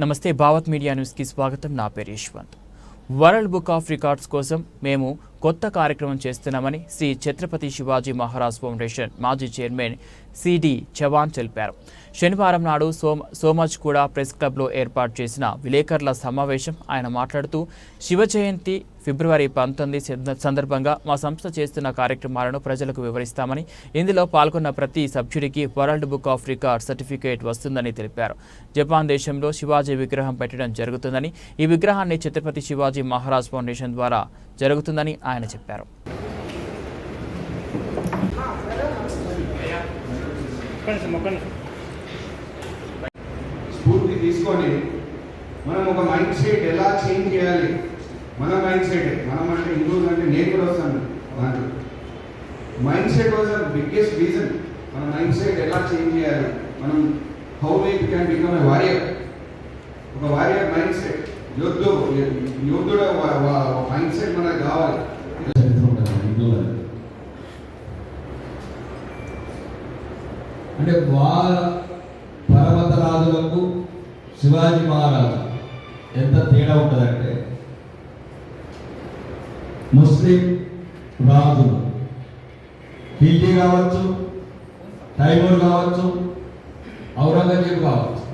నమస్తే భావత్ మీడియా న్యూస్కి స్వాగతం. నా పేరు Yashwant. World book of records కోసం మేము కొత్త కార్యక్రమం చేస్తున్నామని శ్రీ ఛత్రపతి శివాజీ మహారాజ్ ఫౌండేషన్ మాజీ చైర్మన్ సిడి చవాన్ తెలిపారు. శనివారం నాడు సోమ సోమజ్ కూడా ప్రెస్ క్లబ్లో ఏర్పాటు చేసిన విలేకరుల సమావేశం ఆయన మాట్లాడుతూ శివ జయంతి ఫిబ్రవరి పంతొమ్మిది సందర్భంగా మా సంస్థ చేస్తున్న కార్యక్రమాలను ప్రజలకు వివరిస్తామని ఇందులో పాల్గొన్న ప్రతి సభ్యుడికి world book of record certificate వస్తుందని తెలిపారు. జపాన్ దేశంలో శివాజీ విగ్రహం పెట్టడం జరుగుతుందని ఈ విగ్రహాన్ని ఛత్రపతి శివాజీ మహారాజ్ ఫౌండేషన్ ద్వారా జరుగుతుందని ఆయన చెప్పారు స్ఫూర్తి తీసుకొని మనం ఒక మైండ్ సెట్ ఎలా చేంజ్ చేయాలి మన మైండ్ సెట్ మనం అంటే హిందువులు అంటే నేను కూడా వస్తాను దాంట్లో mindset was the biggest reason మన మైండ్ సెట్ ఎలా చేంజ్ చేయాలి మనం how we can become a warrior ఒక వారియర్ మైండ్ సెట్ యోధు యోధుడు మైండ్ సెట్ మనకు కావాలి హిందువులని అంటే వాళ్ళ పర్వత రాజులకు శివాజీ మహారాజు ఎంత తేడా ఉంటుందంటే ముస్లిం రాజులు ఢిల్లీ కావచ్చు టైమూర్ కావచ్చు ఔరంగజేబు కావచ్చు.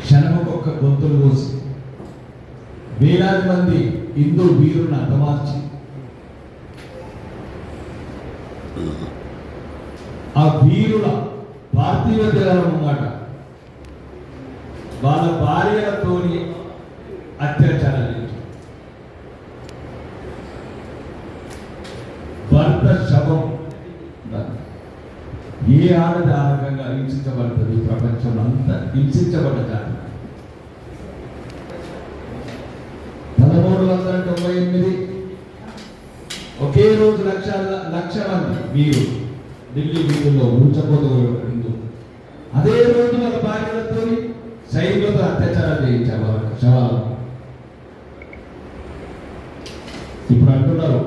క్షణముకు ఒక్క గొంతులు కోసి వేలాది మంది హిందూ వీరుని హతమార్చి ఆ వీరుల భారతీయ దేహాల అన్నమాట. వాళ్ళ భార్యలతోని అత్యాచారాలు భర్త శవం ఏ ఆడది ఆ రకంగా హింసించబడుతుంది ప్రపంచం అంతా హింసించబడ్డ జాతి. వందల తొంభై ఎనిమిది. ఒకే రోజు లక్ష లక్ష మంది మీరు ఢిల్లీ వీధుల్లో ఉంచబోతున్నారు అదే రోజు మన భార్యలతో సైనికులతో అత్యాచారం చేయించారు శవాలు ఇప్పుడు అంటున్నారు.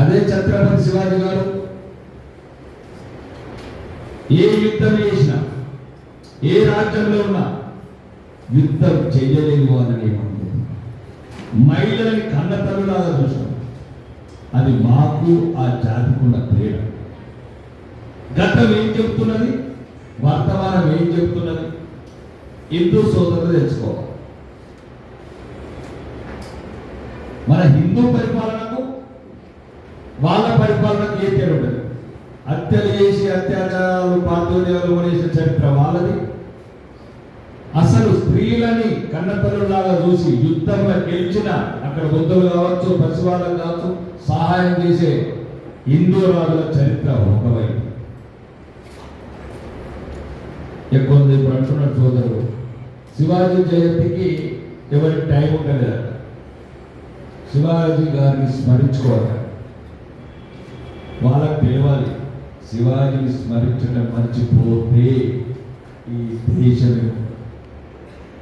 అదే ఛత్రపతి శివాజీ గారు ఏ యుద్ధం చేసినా ఏ రాజ్యంలో ఉన్నా యుద్ధం చెయ్యలేము అని నియమం మహిళల్ని కన్నతల్లులాగా చూస్తాం అది మాకు ఆ జాతికున్న తేడా. గతం ఏం చెప్తున్నది? వర్తమానం ఏం చెప్తున్నది? హిందూ సోదరులు తెలుసుకోవాలి. మన హిందూ పరిపాలనకు వాళ్ళ పరిపాలనకు ఏ తేడా ఉండదు? హత్యలు చేసి అత్యాచారాలు పాతోద్యాలు కొనేసిన చరిత్ర వాళ్ళది. అసలు స్త్రీలని కన్నతల్లులాగా చూసి యుద్ధంలో గెలిచిన అక్కడ బుద్ధులు కావచ్చు పసివాళ్ళకు కావచ్చు సహాయం చేసే హిందూ రాజుల చరిత్ర ఒకవైపు. ఎక్కువ మంది ఇప్పుడు అంటున్నారు సోదరుడు. శివాజీ జయంతికి ఎవరికి టైం ఉండలేదు? శివాజీ గారిని స్మరించుకోవాలి. వాళ్ళకి తెలియాలి శివాజీని స్మరించడం మర్చిపోతే ఈ దేశం